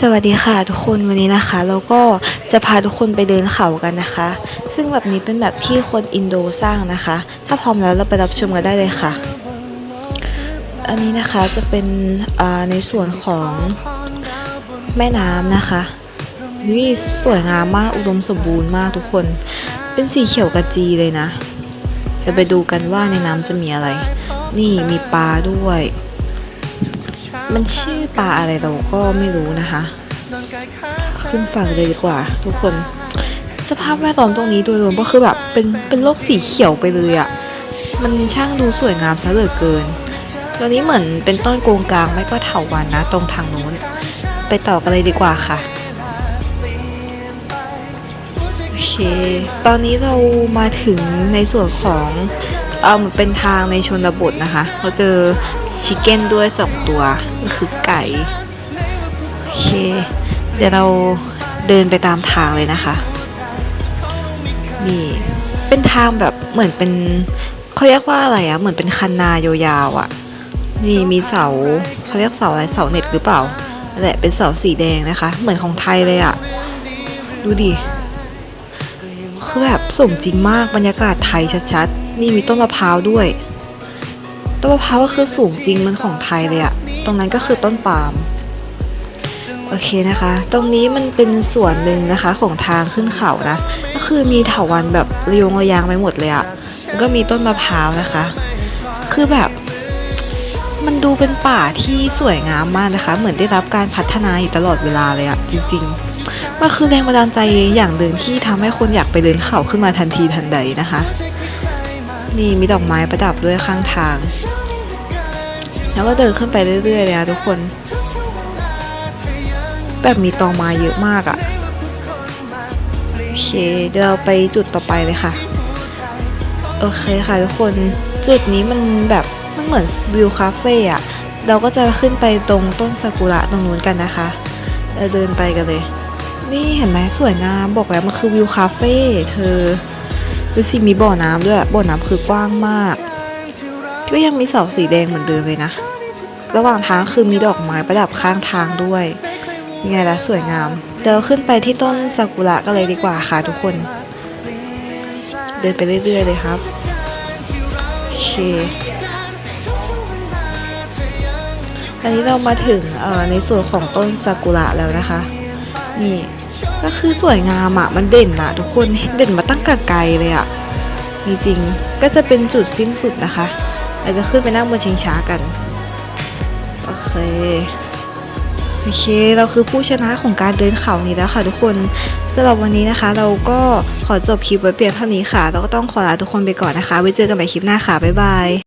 สวัสดีค่ะทุกคนวันนี้นะคะเราก็จะพาทุกคนไปเดินเขากันนะคะ ซึ่งแบบนี้เป็นแบบที่คนอินโดสร้างนะคะ ถ้าพร้อมแล้วเราไปรับชมกันได้เลยค่ะ อันนี้นะคะจะเป็นในส่วนของแม่น้ำนะคะนี่สวยงามมากอุดมสมบูรณ์มากทุกคน เป็นสีเขียวกระจีเลยนะเดี๋ยวไปดูกันว่าในน้ำจะมีอะไร นี่มีปลาด้วย มันชื่อปลาอะไรเราก็ไม่รู้นะคะ ขึ้นฝั่งเลยดีกว่า ทุกคน สภาพแวดล้อมตรงนี้โดยรวมก็คือแบบเป็นเป็นโลกสีเขียวไปเลยอะ่ะ มันช่างดูสวยงามซะเหลือเกินตรงนี้เหมือนเป็นต้นโกงกลางไม่ก็เถาวันนะ ตรงทางนู้น ไปต่อกันเลยดีกว่าค่ะโอเค ตอนนี้เรามาถึงในส่วนของ เออมันเป็นทางในชนบทนะคะ เราเจอชิคเก้นด้วยสองตัว ก็คือไก่ โอเค เดี๋ยวเราเดินไปตามทางเลยนะคะ นี่เป็นทางแบบเหมือนเป็นเขาเรียกว่าอะไรอะเหมือนเป็นคันนายาวๆอะนี่มีเสาเขาเรียกเสาอะไรเสาเน็ตหรือเปล่าแหละเป็นเสาสีแดงนะคะ เหมือนของไทยเลยอะดูดิคือแบบสมจริงมากบรรยากาศไทยชัดๆ นี่มีต้นมะพร้าวด้วย ต้นมะพร้าวก็คือสูงจริงเหมันของไทยเลยอะตรงนั้นก็คือต้นปาล์มโอเคนะคะ ตรงนี้มันเป็นส่วนหนึ่งนะคะของทางขึ้นเขานะ ก็คือมีเถาวัลย์แบบระยงระยางไปหมดเลยอะแล้วก็มีต้นมะพร้าวนะคะ คือแบบ มันดูเป็นป่าที่สวยงามมากนะคะ เหมือนได้รับการพัฒนาอยู่ตลอดเวลาเลยอะจริงๆมันคือแรงบันดาลใจอย่างหนึ่งที่ทำให้คนอยากไปเดินเขาขึ้นมาทันทีทันใดนะคะ นี่มีดอกไม้ประดับด้วยข้างทาง แล้วก็เดินขึ้นไปเรื่อยๆเลยนะทุกคน แบบมีตอไม้เยอะมากอะ่ะ โอเคเดี๋ยวเราไปจุดต่อไปเลยค่ะ โอเคค่ะทุกคน จุดนี้มันแบบมันเหมือนวิวคาเฟ่อะเราก็จะขึ้นไปตรงต้นซากุระตรงนู้นกันนะคะเราเดินไปกันเลย นี่เห็นไหมสวยงามบอกแล้วมันคือวิวคาเฟ่เธอ ดูสิมีบ่อน้ำด้วยบ่อน้ำคือกว้างมาก ก็ยังมีเสาสีแดงเหมือนเดิมเลยนะ ระหว่างทางคือมีดอกไม้ประดับข้างทางด้วยยังไงล่ะสวยงาม เดี๋ยวขึ้นไปที่ต้นซากุระกันเลยดีกว่าค่ะทุกคน เดินไปเรื่อยๆเลยครับโอเคอันนี้เรามาถึงในส่วนของต้นซากุระแล้วนะคะ นี่ ก็คือสวยงามอะมันเด่นอะทุกคนเด่นมาตั้งกไกลเลยอะ่ะจริงๆก็จะเป็นจุดสิ้นสุดนะคะเราจะขึ้นไปนั่งบนชิงช้ากันโอเคโอเค เราคือผู้ชนะของการเดินเขานี้แล้วค่ะทุกคนสำหรับวันนี้นะคะ เราก็ขอจบคลิปไว้เพียงเท่านี้ค่ะ เราก็ต้องขอลาทุกคนไปก่อนนะคะ ไว้เจอกันใหม่คลิปหน้าค่ะ บ๊ายบาย